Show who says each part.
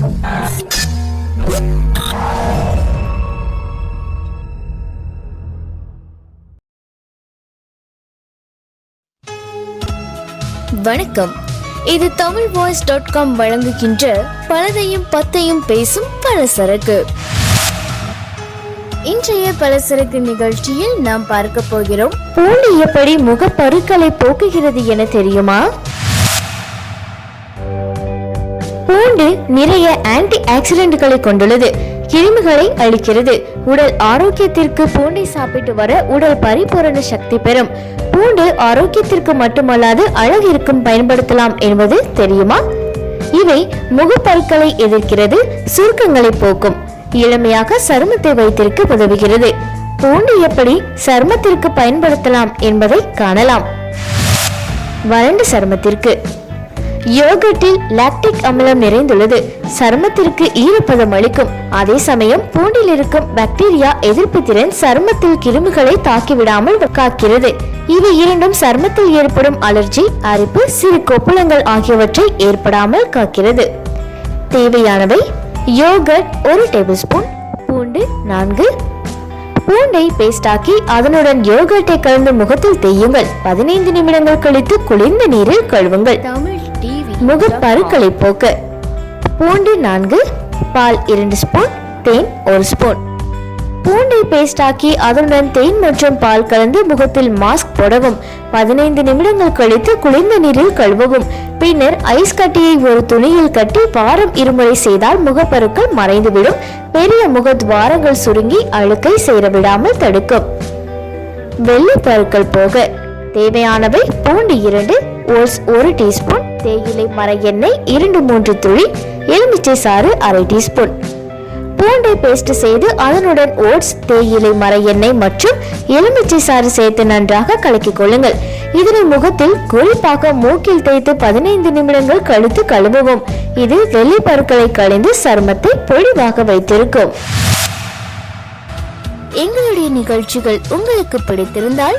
Speaker 1: வணக்கம். இது Tamil voice dot com வழங்குகின்ற பலதையும் பத்தையும் பேசும் பலசரக்கு. இன்றைய பலசரக்கு நிகழ்ச்சியில் நாம் பார்க்க போகிறோம் பூண்டு எப்படி முகப்பருக்களை போக்குகிறது என தெரியுமா? பூண்டு நிறைய ஆன்டி ஆக்சிடென்ட்களை கொண்டுள்ளது. கிருமிகளை அழிக்கிறது. உடல் ஆரோக்கியத்திற்கு பூண்டை சாப்பிட்டு வர உடல் பரிபூரண சக்தி பெறும். பூண்டு ஆரோக்கியத்திற்கு மட்டுமல்லாது அழகிற்கும் பயன்படுத்தலாம் என்பது தெரியுமா? இவை முகப்பருக்களை எதிர்க்கிறது சுருக்கங்களை போக்கும். இளமையாக சருமத்தை வைத்திருக்க உதவுகிறது. பூண்டு எப்படி சருமத்திற்கு பயன்படுத்தலாம் என்பதை காணலாம். வறண்ட சருமத்திற்கு. யோகர்ட்டில் லாக்டிக் அமிலம் நிறைந்துள்ளது. சருமத்திற்கு ஈரப்பதம் அளிக்கும். அதே சமயம் பூண்டில் இருக்கும் பாக்டீரியா எதிர்ப்பு திறன் சருமத்தில் கிருமிகளை தாக்கிவிடாமல் காக்கிறது. இவை இரண்டும் சருமத்தில் ஏற்படும் அலர்ஜி அரிப்பு சிறு கொப்புளங்கள் ஆகியவற்றை ஏற்படாமல் காக்கிறது. தேவையானவை யோகர்ட் ஒரு டேபிள் ஸ்பூன் பூண்டு நான்கு. பூண்டை பேஸ்டாக்கி அதனுடன் யோகர்ட்டை கலந்து முகத்தில் தேயுங்கள் பதினைந்து நிமிடங்கள் கழித்து குளிர்ந்த நீரில் கழுவுங்கள். முகப்பருக்களை போக்க. பூண்டு நான்கு பால் இரண்டு ஸ்பூன் தேன் ஒரு ஸ்பூன். பூண்டை பேஸ்டாக்கி அதனுடன் தேன் மற்றும் பால் கலந்து முகத்தில் மாஸ்க் போடவும். பதினைந்து நிமிடங்கள் கழித்து குளிர்ந்த நீரில் கழுவவும். பின்னர் ஐஸ் கட்டியை ஒரு துணியில் கட்டி வாரம் இருமுறை செய்தால் முகப்பருக்கள் மறைந்துவிடும். பெரிய முகத்வாரங்கள் சுருங்கி அழுக்கை சேர விடாமல் தடுக்கும். வெள்ளை பருக்கள் போக. தேவையானவை பூண்டு இரண்டு ஓட்ஸ் ஒரு டீஸ்பூன் தேயிலை மர எண்ணெய் இரண்டு மூன்று துளி எலுமிச்சை சாறு அரை டீஸ்பூன். பூண்டை பேஸ்ட் செய்து அதனுடன் ஓட்ஸ் தேயிலை மர எண்ணெய் மற்றும் எலுமிச்சை சாறு சேர்த்து நன்றாக கலக்கிக் கொள்ளுங்கள். இதனை முகத்தில் குறிப்பாக மூக்கில் தேய்த்து பதினைந்து நிமிடங்கள் கழித்து கழுவவும். இது வெள்ளி பருக்களை கழிந்து சருமத்தை பொழிவாக வைத்திருக்கும். எங்களுடைய நிகழ்ச்சிகள் உங்களுக்கு பிடித்திருந்தால்